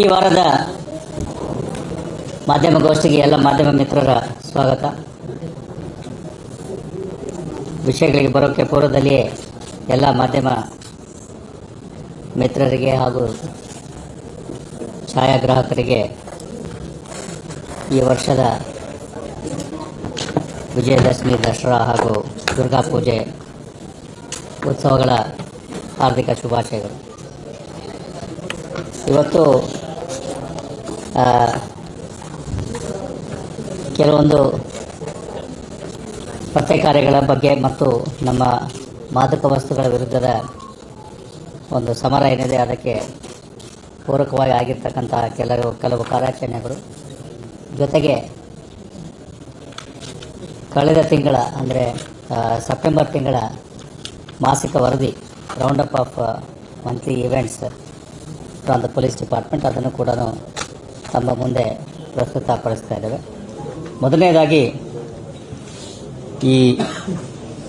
ಈ ವಾರದ ಮಾಧ್ಯಮಗೋಷ್ಠಿಗೆ ಎಲ್ಲ ಮಾಧ್ಯಮ ಮಿತ್ರರ ಸ್ವಾಗತ. ವಿಷಯಗಳಿಗೆ ಬರೋಕ್ಕೆ ಪೂರ್ವದಲ್ಲಿಯೇ ಎಲ್ಲ ಮಾಧ್ಯಮ ಮಿತ್ರರಿಗೆ ಹಾಗೂ ಛಾಯಾಗ್ರಾಹಕರಿಗೆ ಈ ವರ್ಷದ ವಿಜಯದಶಮಿ, ದಸರಾ ಹಾಗೂ ದುರ್ಗಾ ಪೂಜೆ ಉತ್ಸವಗಳ ಹಾರ್ದಿಕ ಶುಭಾಶಯಗಳು. ಇವತ್ತು ಕೆಲವೊಂದು ಪತ್ತೆ ಕಾರ್ಯಗಳ ಬಗ್ಗೆ ಮತ್ತು ನಮ್ಮ ಮಾದಕ ವಸ್ತುಗಳ ವಿರುದ್ಧದ ಒಂದು ಸಮರ ಏನಿದೆ, ಅದಕ್ಕೆ ಪೂರಕವಾಗಿ ಆಗಿರ್ತಕ್ಕಂತಹ ಕೆಲವು ಕೆಲವು ಕಾರ್ಯಾಚರಣೆಗಳು. ಜೊತೆಗೆ ಕಳೆದ ತಿಂಗಳ, ಅಂದರೆ ಸೆಪ್ಟೆಂಬರ್ ತಿಂಗಳ ಮಾಸಿಕ ವರದಿ roundup of monthly events from the police department ಅದನ್ನು ಕೂಡ ತಮ್ಮ ಮುಂದೆ ಪ್ರಸ್ತುತಪಡಿಸ್ತಾ ಇದ್ದೇವೆ. ಮೊದಲನೇದಾಗಿ ಈ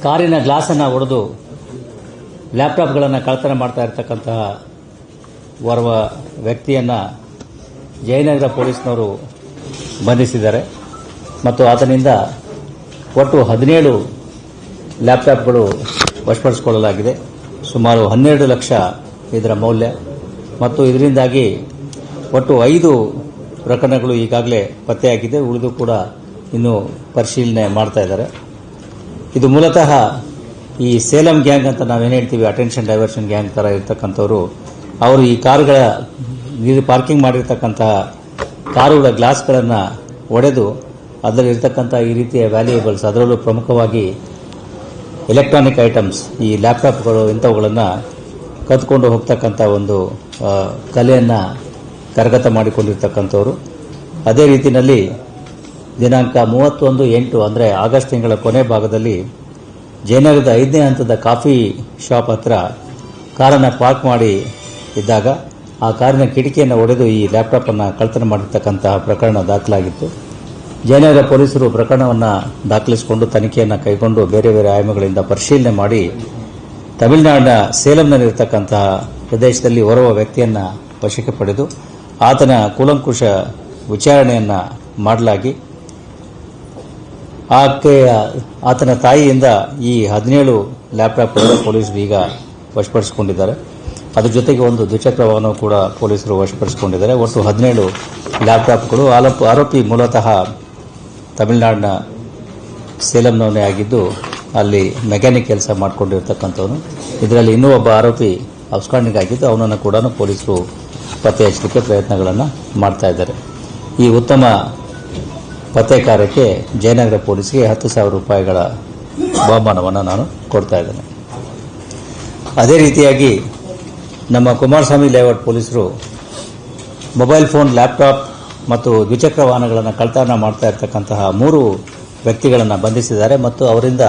ಕಾರಿನ ಗ್ಲಾಸನ್ನು ಒಡೆದು ಲ್ಯಾಪ್ಟಾಪ್ಗಳನ್ನು ಕಳ್ತನ ಮಾಡ್ತಾ ಇರತಕ್ಕಂತಹ ಓರ್ವ ವ್ಯಕ್ತಿಯನ್ನು ಜಯನಗರ ಪೊಲೀಸ್ನವರು ಬಂಧಿಸಿದ್ದಾರೆ. ಮತ್ತು ಆತನಿಂದ ಒಟ್ಟು ಹದಿನೇಳು ಲ್ಯಾಪ್ಟಾಪ್ಗಳು ವಶಪಡಿಸಿಕೊಳ್ಳಲಾಗಿದೆ. ಸುಮಾರು ಹನ್ನೆರಡು ಲಕ್ಷ ಇದರ ಮೌಲ್ಯ. ಮತ್ತು ಇದರಿಂದಾಗಿ ಒಟ್ಟು ಐದು ಪ್ರಕರಣಗಳು ಈಗಾಗಲೇ ಪತ್ತೆಯಾಗಿದೆ, ಉಳಿದು ಕೂಡ ಇನ್ನೂ ಪರಿಶೀಲನೆ ಮಾಡ್ತಾ ಇದ್ದಾರೆ. ಇದು ಮೂಲತಃ ಈ ಸೇಲಂ ಗ್ಯಾಂಗ್ ಅಂತ ನಾವೇನು ಹೇಳ್ತೀವಿ ಅಟೆನ್ಷನ್ ಡೈವರ್ಷನ್ ಗ್ಯಾಂಗ್ ಥರ ಇರ್ತಕ್ಕಂಥವ್ರು, ಅವರು ಈ ಕಾರುಗಳ ನೀರು ಪಾರ್ಕಿಂಗ್ ಮಾಡಿರ್ತಕ್ಕಂತಹ ಕಾರುಗಳ ಗ್ಲಾಸ್ಗಳನ್ನು ಒಡೆದು ಅದರಲ್ಲಿರ್ತಕ್ಕಂಥ ಈ ರೀತಿಯ ವ್ಯಾಲ್ಯೂಯಬಲ್ಸ್ ಅದರಲ್ಲೂ ಪ್ರಮುಖವಾಗಿ ಎಲೆಕ್ಟ್ರಾನಿಕ್ ಐಟಮ್ಸ್ ಈ ಲ್ಯಾಪ್ಟಾಪ್ಗಳು ಇಂಥವುಗಳನ್ನು ಕದ್ಕೊಂಡು ಹೋಗ್ತಕ್ಕಂಥ ಒಂದು ಕಲೆಯನ್ನು ಕರಗತ ಮಾಡಿಕೊಂಡಿರ್ತಕ್ಕಂಥವ್ರು. ಅದೇ ರೀತಿಯಲ್ಲಿ ದಿನಾಂಕ ಮೂವತ್ತೊಂದು ಎಂಟು ಅಂದರೆ ಆಗಸ್ಟ್ ತಿಂಗಳ ಕೊನೆ ಭಾಗದಲ್ಲಿ ಜಯನಗರದ ಐದನೇ ಹಂತದ ಕಾಫಿ ಶಾಪ್ ಹತ್ರ ಕಾರನ್ನು ಪಾರ್ಕ್ ಮಾಡಿ ಇದ್ದಾಗ ಆ ಕಾರಿನ ಕಿಟಕಿಯನ್ನು ಒಡೆದು ಈ ಲ್ಯಾಪ್ಟಾಪನ್ನು ಕಳ್ತನ ಮಾಡಿರ್ತಕ್ಕಂತಹ ಪ್ರಕರಣ ದಾಖಲಾಗಿತ್ತು. ಜಯನಗರ ಪೊಲೀಸರು ಪ್ರಕರಣವನ್ನು ದಾಖಲಿಸಿಕೊಂಡು ತನಿಖೆಯನ್ನು ಕೈಗೊಂಡು ಬೇರೆ ಬೇರೆ ಆಯಾಮಗಳಿಂದ ಪರಿಶೀಲನೆ ಮಾಡಿ ತಮಿಳುನಾಡಿನ ಸೇಲಂನಲ್ಲಿರ್ತಕ್ಕಂತಹ ಪ್ರದೇಶದಲ್ಲಿ ಓರ್ವ ವ್ಯಕ್ತಿಯನ್ನು ವಶಕ್ಕೆ ಪಡೆದು ಆತನ ಕೂಲಂಕುಷ ವಿಚಾರಣೆಯನ್ನು ಮಾಡಲಾಗಿ, ಆಕೆಯ, ಆತನ ತಾಯಿಯಿಂದ ಈ ಹದಿನೇಳು ಲ್ಯಾಪ್ಟಾಪ್ಗಳನ್ನು ಪೊಲೀಸರು ಈಗ ವಶಪಡಿಸಿಕೊಂಡಿದ್ದಾರೆ. ಅದ್ರ ಜೊತೆಗೆ ಒಂದು ದ್ವಿಚಕ್ರ ವಾಹನ ಕೂಡ ಪೊಲೀಸರು ವಶಪಡಿಸಿಕೊಂಡಿದ್ದಾರೆ. ಒಟ್ಟು ಹದಿನೇಳು ಲ್ಯಾಪ್ಟಾಪ್ಗಳು ಆಲಪ್, ಆರೋಪಿ ಮೂಲತಃ ತಮಿಳುನಾಡಿನ ಸೇಲಂನವನೇ ಆಗಿದ್ದು, ಅಲ್ಲಿ ಮೆಕ್ಯಾನಿಕ್ ಕೆಲಸ ಮಾಡಿಕೊಂಡಿರ್ತಕ್ಕಂಥವನು. ಇದರಲ್ಲಿ ಇನ್ನೂ ಒಬ್ಬ ಆರೋಪಿ ಅಬ್ಸ್ಕಾಂಡಿಂಗ್ ಆಗಿದ್ದು, ಅವನನ್ನು ಕೂಡ ಪೊಲೀಸರು ಪತ್ತೆ ಹಚ್ಚಲಿಕ್ಕೆ ಪ್ರಯತ್ನಗಳನ್ನು ಮಾಡ್ತಾ ಇದ್ದಾರೆ. ಈ ಉತ್ತಮ ಪತ್ತೆ ಕಾರ್ಯಕ್ಕೆ ಜಯನಗರ ಪೊಲೀಸ್ಗೆ ಹತ್ತು ಸಾವಿರ ರೂಪಾಯಿಗಳ ಬಹುಮಾನವನ್ನು ನಾನು ಕೊಡ್ತಾ ಇದ್ದೇನೆ. ಅದೇ ರೀತಿಯಾಗಿ ನಮ್ಮ ಕುಮಾರಸ್ವಾಮಿ ಲೇಔಟ್ ಪೊಲೀಸರು ಮೊಬೈಲ್ ಫೋನ್, ಲ್ಯಾಪ್ಟಾಪ್ ಮತ್ತು ದ್ವಿಚಕ್ರ ವಾಹನಗಳನ್ನು ಕಳ್ತನ ಮಾಡ್ತಾ ಇರತಕ್ಕಂತಹ ಮೂರು ವ್ಯಕ್ತಿಗಳನ್ನು ಬಂಧಿಸಿದ್ದಾರೆ ಮತ್ತು ಅವರಿಂದ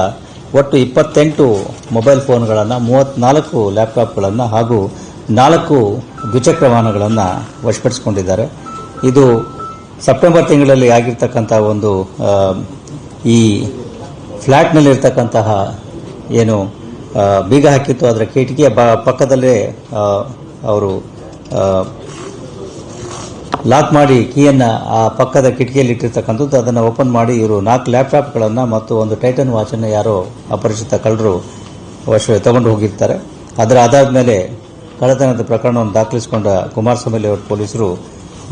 ಒಟ್ಟು ಇಪ್ಪತ್ತೆಂಟು ಮೊಬೈಲ್ ಫೋನ್ಗಳನ್ನು ಮೂವತ್ತ್ನಾಲ್ಕು ಲ್ಯಾಪ್ಟಾಪ್ಗಳನ್ನು ಹಾಗೂ ನಾಲ್ಕು ದ್ವಿಚಕ್ರ ವಾಹನಗಳನ್ನು ವಶಪಡಿಸಿಕೊಂಡಿದ್ದಾರೆ. ಇದು ಸೆಪ್ಟೆಂಬರ್ ತಿಂಗಳಲ್ಲಿ ಆಗಿರ್ತಕ್ಕಂಥ ಒಂದು ಈ ಫ್ಲ್ಯಾಟ್ನಲ್ಲಿರ್ತಕ್ಕಂತಹ ಏನು ಬೀಗ ಹಾಕಿತ್ತು ಅದರ ಕಿಟಕಿಯ ಬ, ಪಕ್ಕದಲ್ಲೇ ಅವರು ಲಾಕ್ ಮಾಡಿ ಕೀಯನ್ನು ಆ ಪಕ್ಕದ ಕಿಟಕಿಯಲ್ಲಿ ಇಟ್ಟಿರ್ತಕ್ಕಂಥದ್ದು. ಅದನ್ನು ಓಪನ್ ಮಾಡಿ ಇವರು ನಾಲ್ಕು ಲ್ಯಾಪ್ಟಾಪ್ಗಳನ್ನು ಮತ್ತು ಒಂದು ಟೈಟನ್ ವಾಚನ್ನು ಯಾರೋ ಅಪರಿಚಿತ ಕಳ್ಳರು ವಶ ತಗೊಂಡು ಹೋಗಿರ್ತಾರೆ. ಅದರ ಆಧಾರದ ಮೇಲೆ ಕಳ್ಳತನದ ಪ್ರಕರಣವನ್ನು ದಾಖಲಿಸಿಕೊಂಡ ಕುಮಾರಸ್ವಾಮಿ ಲೇಔಟ್ ಪೊಲೀಸರು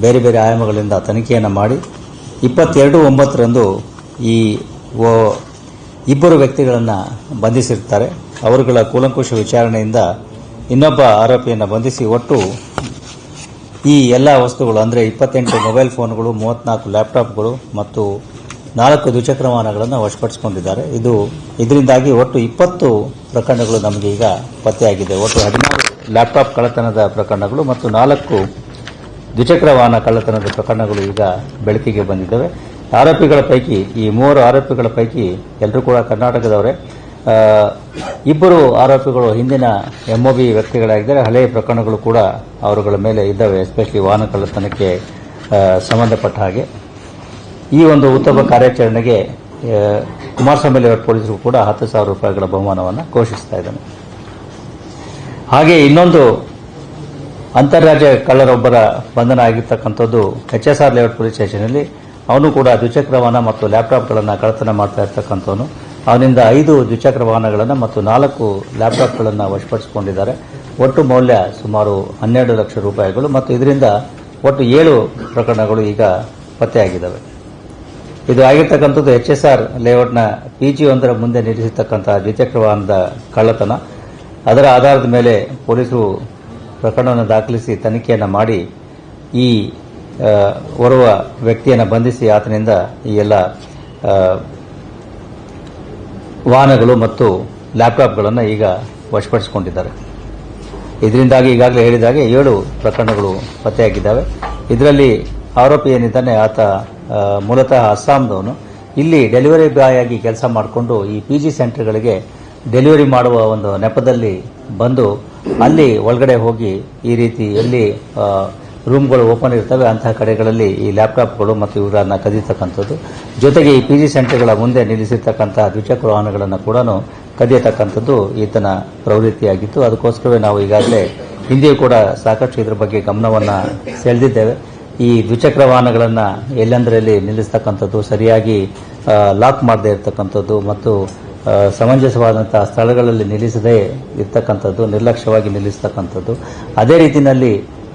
ಬೇರೆ ಬೇರೆ ಆಯಾಮಗಳಿಂದ ತನಿಖೆಯನ್ನು ಮಾಡಿ ಇಪ್ಪತ್ತೆರಡು ಒಂಬತ್ತರಂದು ಈ ಓ- ಇಬ್ಬರು ವ್ಯಕ್ತಿಗಳನ್ನು ಬಂಧಿಸಿರ್ತಾರೆ. ಅವರುಗಳ ಕೂಲಂಕುಷ ವಿಚಾರಣೆಯಿಂದ ಇನ್ನೊಬ್ಬ ಆರೋಪಿಯನ್ನು ಬಂಧಿಸಿ ಒಟ್ಟು ಈ ಎಲ್ಲ ವಸ್ತುಗಳು, ಅಂದರೆ ಇಪ್ಪತ್ತೆಂಟು ಮೊಬೈಲ್ ಫೋನ್ಗಳು, ಮೂವತ್ನಾಲ್ಕು ಲ್ಯಾಪ್ಟಾಪ್ಗಳು ಮತ್ತು ನಾಲ್ಕು ದ್ವಿಚಕ್ರ ವಾಹನಗಳನ್ನು ವಶಪಡಿಸಿಕೊಂಡಿದ್ದಾರೆ. ಇದು ಇದರಿಂದಾಗಿ ಒಟ್ಟು ಇಪ್ಪತ್ತು ಪ್ರಕರಣಗಳು ನಮಗೆ ಈಗ ಪತ್ತೆಯಾಗಿದೆ. ಒಟ್ಟು ಹದಿನಾರು ಲ್ಯಾಪ್ಟಾಪ್ ಕಳ್ಳತನದ ಪ್ರಕರಣಗಳು ಮತ್ತು ನಾಲ್ಕು ದ್ವಿಚಕ್ರ ವಾಹನ ಕಳ್ಳತನದ ಪ್ರಕರಣಗಳು ಈಗ ಬೆಳಕಿಗೆ ಬಂದಿದ್ದಾವೆ. ಆರೋಪಿಗಳ ಪೈಕಿ, ಈ ಮೂವರು ಆರೋಪಿಗಳ ಪೈಕಿ ಎಲ್ಲರೂ ಕೂಡ ಕರ್ನಾಟಕದವರೇ. ಇಬ್ಬರು ಆರೋಪಿಗಳು ಹಿಂದಿನ ಎಂಒಬಿ ವ್ಯಕ್ತಿಗಳಾಗಿದ್ದಾರೆ. ಹಳೆಯ ಪ್ರಕರಣಗಳು ಕೂಡ ಅವರುಗಳ ಮೇಲೆ ಇದ್ದಾವೆ ಎಸ್ಪೆಷಲಿ ವಾಹನ ಕಳ್ಳತನಕ್ಕೆ ಸಂಬಂಧಪಟ್ಟ ಹಾಗೆ. ಈ ಒಂದು ಉತ್ತಮ ಕಾರ್ಯಾಚರಣೆಗೆ ಕುಮಾರಸ್ವಾಮಿ ಅವರ ಪೊಲೀಸರು ಕೂಡ ಹತ್ತು ಸಾವಿರ ರೂಪಾಯಿಗಳ ಬಹುಮಾನವನ್ನು ಘೋಷಿಸ್ತಾ ಇದ್ದಾನೆ ಹಾಗೆ ಇನ್ನೊಂದು ಅಂತಾರಾಜ್ಯ ಕಳ್ಳರೊಬ್ಬರ ಬಂಧನ ಆಗಿರ್ತಕ್ಕಂಥದ್ದು H S R layout police ಸ್ಟೇಷನಲ್ಲಿ. ಅವನು ಕೂಡ ದ್ವಿಚಕ್ರ ವಾಹನ ಮತ್ತು ಲ್ಯಾಪ್ಟಾಪ್ಗಳನ್ನು ಕಳ್ಳತನ ಮಾಡ್ತಾ ಇರ್ತಕ್ಕಂಥವನು. ಅವನಿಂದ ಐದು ದ್ವಿಚಕ್ರ ವಾಹನಗಳನ್ನು ಮತ್ತು ನಾಲ್ಕು ಲ್ಯಾಪ್ಟಾಪ್ಗಳನ್ನು ವಶಪಡಿಸಿಕೊಂಡಿದ್ದಾರೆ. ಒಟ್ಟು ಮೌಲ್ಯ ಸುಮಾರು ಹನ್ನೆರಡು ಲಕ್ಷ ರೂಪಾಯಿಗಳು ಮತ್ತು ಇದರಿಂದ ಒಟ್ಟು ಏಳು ಪ್ರಕರಣಗಳು ಈಗ ಪತ್ತೆಯಾಗಿದ್ದಾವೆ. ಇದು ಆಗಿರ್ತಕ್ಕಂಥದ್ದು ಎಚ್ ಎಸ್ ಆರ್ ಲೇಔಟ್ನ ಪಿ ಜಿ ಒಂದರ ಮುಂದೆ ನಿಲ್ಲಿಸಿರ್ತಕ್ಕಂಥ ದ್ವಿಚಕ್ರ ವಾಹನದ ಕಳ್ಳತನ. ಅದರ ಆಧಾರದ ಮೇಲೆ ಪೊಲೀಸರು ಪ್ರಕರಣವನ್ನು ದಾಖಲಿಸಿ ತನಿಖೆಯನ್ನು ಮಾಡಿ ಈ ಓರ್ವ ವ್ಯಕ್ತಿಯನ್ನು ಬಂಧಿಸಿ ಆತನಿಂದ ಈ ಎಲ್ಲ ವಾಹನಗಳು ಮತ್ತು ಲ್ಯಾಪ್ಟಾಪ್ಗಳನ್ನು ಈಗ ವಶಪಡಿಸಿಕೊಂಡಿದ್ದಾರೆ. ಇದರಿಂದಾಗಿ ಈಗಾಗಲೇ ಹೇಳಿದಾಗೆ ಏಳು ಪ್ರಕರಣಗಳು ಪತ್ತೆಯಾಗಿದ್ದಾವೆ. ಇದರಲ್ಲಿ ಆರೋಪಿ ಏನಿದ್ದಾನೆ, ಆತ ಮೂಲತಃ ಅಸ್ಸಾಂದವನು ಇಲ್ಲಿ ಡೆಲಿವರಿ ಬಾಯ್ ಆಗಿ ಕೆಲಸ ಮಾಡಿಕೊಂಡು ಈ ಪಿ ಜಿ ಸೆಂಟರ್ಗಳಿಗೆ ಡೆಲಿವರಿ ಮಾಡುವ ಒಂದು ನೆಪದಲ್ಲಿ ಬಂದು ಅಲ್ಲಿ ಒಳಗಡೆ ಹೋಗಿ ಈ ರೀತಿ ಎಲ್ಲಿ ರೂಮ್ಗಳು ಓಪನ್ ಇರ್ತವೆ, ಅಂತಹ ಕಡೆಗಳಲ್ಲಿ ಈ ಲ್ಯಾಪ್ಟಾಪ್ಗಳು ಮತ್ತು ಇವುಗಳನ್ನು ಕದಿಯತಕ್ಕಂಥದ್ದು. ಜೊತೆಗೆ ಈ ಪಿ ಜಿ ಸೆಂಟರ್ಗಳ ಮುಂದೆ ನಿಲ್ಲಿಸಿರ್ತಕ್ಕಂತಹ ದ್ವಿಚಕ್ರ ವಾಹನಗಳನ್ನು ಕೂಡ ಕದಿಯತಕ್ಕಂಥದ್ದು ಈತನ ಪ್ರವೃತ್ತಿಯಾಗಿತ್ತು. ಅದಕ್ಕೋಸ್ಕರವೇ ನಾವು ಈಗಾಗಲೇ ಹಿಂದೆಯೂ ಕೂಡ ಸಾಕಷ್ಟು ಇದರ ಬಗ್ಗೆ ಗಮನವನ್ನು ಸೆಳೆದಿದ್ದೇವೆ. ಈ ದ್ವಿಚಕ್ರ ವಾಹನಗಳನ್ನು ಎಲ್ಲೆಂದರಲ್ಲಿ ನಿಲ್ಲಿಸ್ತಕ್ಕಂಥದ್ದು, ಸರಿಯಾಗಿ ಲಾಕ್ ಮಾಡದೇ ಇರತಕ್ಕಂಥದ್ದು ಮತ್ತು ಆ, ಸಮಂಜಸವಾದಂತಹ ಸ್ಥಳಗಳಲ್ಲಿ ನಿಲ್ಲಿಸದೇ ಇರ್ತಕ್ಕಂಥದ್ದು ನಿರ್ಲಕ್ಷ್ಯವಾಗಿ ನಿಲ್ಲಿಸ್ತಕ್ಕಂಥದ್ದು. ಅದೇ ರೀತಿಯಲ್ಲಿ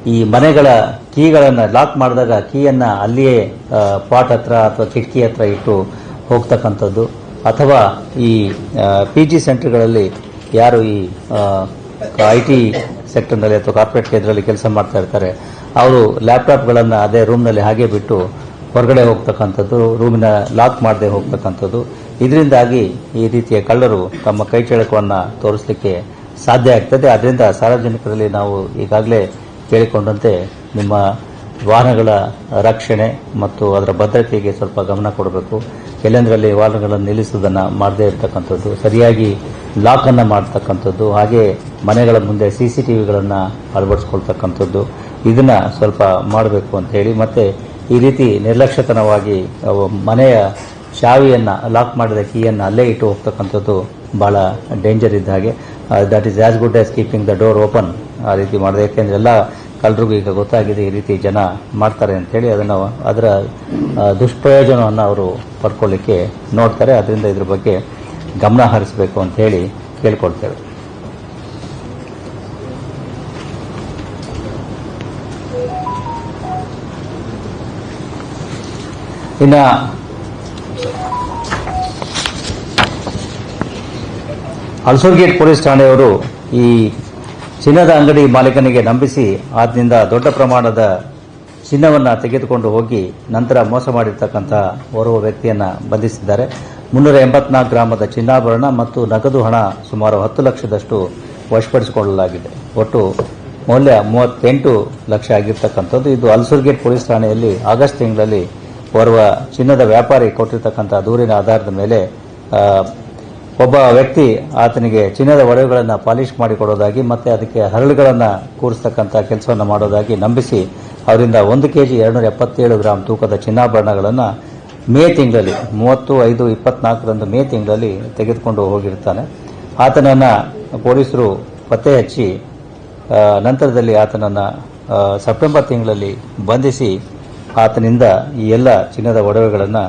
ಈ ಮನೆಗಳ ಕೀಗಳನ್ನು ಲಾಕ್ ಮಾಡಿದಾಗ ಕೀಯನ್ನು ಅಲ್ಲಿಯೇ ಪಾಟ್ ಹತ್ರ ಅಥವಾ ಕಿಟಕಿ ಹತ್ರ ಇಟ್ಟು ಹೋಗ್ತಕ್ಕಂಥದ್ದು. ಅಥವಾ ಈ ಪಿ ಜಿ ಸೆಂಟರ್ಗಳಲ್ಲಿ ಯಾರು ಈ ಐ ಟಿ ಸೆಕ್ಟರ್ನಲ್ಲಿ ಅಥವಾ ಕಾರ್ಪೊರೇಟ್ ಕೇಂದ್ರದಲ್ಲಿ ಕೆಲಸ ಮಾಡ್ತಾ ಇರ್ತಾರೆ ಅವರು ಲ್ಯಾಪ್ಟಾಪ್ಗಳನ್ನು ಅದೇ ರೂಮ್ನಲ್ಲಿ ಹಾಗೆ ಬಿಟ್ಟು ಹೊರಗಡೆ ಹೋಗ್ತಕ್ಕಂಥದ್ದು ರೂಮಿನ ಲಾಕ್ ಮಾಡದೆ ಹೋಗ್ತಕ್ಕಂಥದ್ದು. ಇದರಿಂದಾಗಿ ಈ ರೀತಿಯ ಕಳ್ಳರು ತಮ್ಮ ಕೈಚಳಕವನ್ನು ತೋರಿಸಲಿಕ್ಕೆ ಸಾಧ್ಯ ಆಗ್ತದೆ. ಅದರಿಂದ ಸಾರ್ವಜನಿಕರಲ್ಲಿ ನಾವು ಈಗಾಗಲೇ ಕೇಳಿಕೊಂಡಂತೆ ನಿಮ್ಮ ವಾಹನಗಳ ರಕ್ಷಣೆ ಮತ್ತು ಅದರ ಭದ್ರತೆಗೆ ಸ್ವಲ್ಪ ಗಮನ ಕೊಡಬೇಕು. ಎಲ್ಲೆಂದರಲ್ಲಿ ವಾಹನಗಳನ್ನು ನಿಲ್ಲಿಸುವುದನ್ನು ಮಾಡದೇ ಇರತಕ್ಕಂಥದ್ದು, ಸರಿಯಾಗಿ ಲಾಕನ್ನು ಮಾಡ್ತಕ್ಕಂಥದ್ದು, ಹಾಗೆ ಮನೆಗಳ ಮುಂದೆ ಸಿ ಸಿ ಟಿ ವಿಗಳನ್ನು ಅಳವಡಿಸ್ಕೊಳ್ತಕ್ಕಂಥದ್ದು. ಇದನ್ನು ಸ್ವಲ್ಪ ಮಾಡಬೇಕು ಅಂತ ಹೇಳಿ ಮತ್ತು ಈ ರೀತಿ ನಿರ್ಲಕ್ಷ್ಯತನವಾಗಿ ಮನೆಯ ಚಾವಿಯನ್ನು ಲಾಕ್ ಮಾಡಿದ ಕೀಯನ್ನು ಅಲ್ಲೇ ಇಟ್ಟು ಹೋಗ್ತಕ್ಕಂಥದ್ದು ಭಾಳ ಡೇಂಜರ್ ಇದ್ದ ಹಾಗೆ. That is as good as keeping the door open ಆ ರೀತಿ ಮಾಡಿದೆ. ಯಾಕೆಂದರೆ ಎಲ್ಲ ಕಲ್ರಿಗೂ ಈಗ ಗೊತ್ತಾಗಿದೆ ಈ ರೀತಿ ಜನ ಮಾಡ್ತಾರೆ ಅಂತೇಳಿ ಅದನ್ನು ಅದರ ದುಷ್ಪ್ರಯೋಜನವನ್ನು ಅವರು ಪಡ್ಕೊಳ್ಳಿಕ್ಕೆ ನೋಡ್ತಾರೆ. ಅದರಿಂದ ಇದ್ರ ಬಗ್ಗೆ ಗಮನ ಹರಿಸಬೇಕು ಅಂತ ಹೇಳಿ ಕೇಳ್ಕೊಳ್ತೇವೆ. ಇನ್ನು ಹಲ್ಸೂರ್ಗೇಟ್ ಪೊಲೀಸ್ ಠಾಣೆಯವರು ಈ ಚಿನ್ನದ ಅಂಗಡಿ ಮಾಲೀಕನಿಗೆ ನಂಬಿಸಿ ಆದ್ದರಿಂದ ದೊಡ್ಡ ಪ್ರಮಾಣದ ಚಿನ್ನವನ್ನು ತೆಗೆದುಕೊಂಡು ಹೋಗಿ ನಂತರ ಮೋಸ ಮಾಡಿರ್ತಕ್ಕಂಥ ಓರ್ವ ವ್ಯಕ್ತಿಯನ್ನು ಬಂಧಿಸಿದ್ದಾರೆ. ಮುನ್ನೂರ ಎಂಬತ್ನಾಲ್ಕು ಗ್ರಾಮದ ಚಿನ್ನಾಭರಣ ಮತ್ತು ನಗದು ಹಣ ಸುಮಾರು ಹತ್ತು ಲಕ್ಷದಷ್ಟು ವಶಪಡಿಸಿಕೊಳ್ಳಲಾಗಿದೆ. ಒಟ್ಟು ಮೌಲ್ಯ ಮೂವತ್ತೆಂಟು ಲಕ್ಷ ಆಗಿರ್ತಕ್ಕಂಥದ್ದು. ಇದು ಅಲ್ಸೂರ್ಗೇಟ್ ಪೊಲೀಸ್ ಠಾಣೆಯಲ್ಲಿ ಆಗಸ್ಟ್ ತಿಂಗಳಲ್ಲಿ ಓರ್ವ ಚಿನ್ನದ ವ್ಯಾಪಾರಿ ಕೊಟ್ಟಿರ್ತಕ್ಕಂಥ ದೂರಿನ ಆಧಾರದ ಮೇಲೆ ಒಬ್ಬ ವ್ಯಕ್ತಿ ಆತನಿಗೆ ಚಿನ್ನದ ಒಡವೆಗಳನ್ನು ಪಾಲಿಶ್ ಮಾಡಿಕೊಡೋದಾಗಿ ಮತ್ತೆ ಅದಕ್ಕೆ ಹರಳುಗಳನ್ನು ಕೂರಿಸ್ತಕ್ಕಂಥ ಕೆಲಸವನ್ನು ಮಾಡೋದಾಗಿ ನಂಬಿಸಿ ಅವರಿಂದ ಒಂದು ಕೆ ಜಿ ಎರಡುನೂರ ಎಪ್ಪತ್ತೇಳು ಗ್ರಾಂ ತೂಕದ ಚಿನ್ನಾಭರಣಗಳನ್ನು ಮೇ ತಿಂಗಳಲ್ಲಿ, ಮೂವತ್ತು, ಐದು, ಇಪ್ಪತ್ನಾಲ್ಕರಂದು ಮೇ ತಿಂಗಳಲ್ಲಿ ತೆಗೆದುಕೊಂಡು ಹೋಗಿರ್ತಾನೆ. ಆತನನ್ನು ಪೊಲೀಸರು ಪತ್ತೆ ಹಚ್ಚಿ ನಂತರದಲ್ಲಿ ಆತನನ್ನು ಸೆಪ್ಟೆಂಬರ್ ತಿಂಗಳಲ್ಲಿ ಬಂಧಿಸಿ ಆತನಿಂದ ಈ ಎಲ್ಲ ಚಿನ್ನದ ಒಡವೆಗಳನ್ನು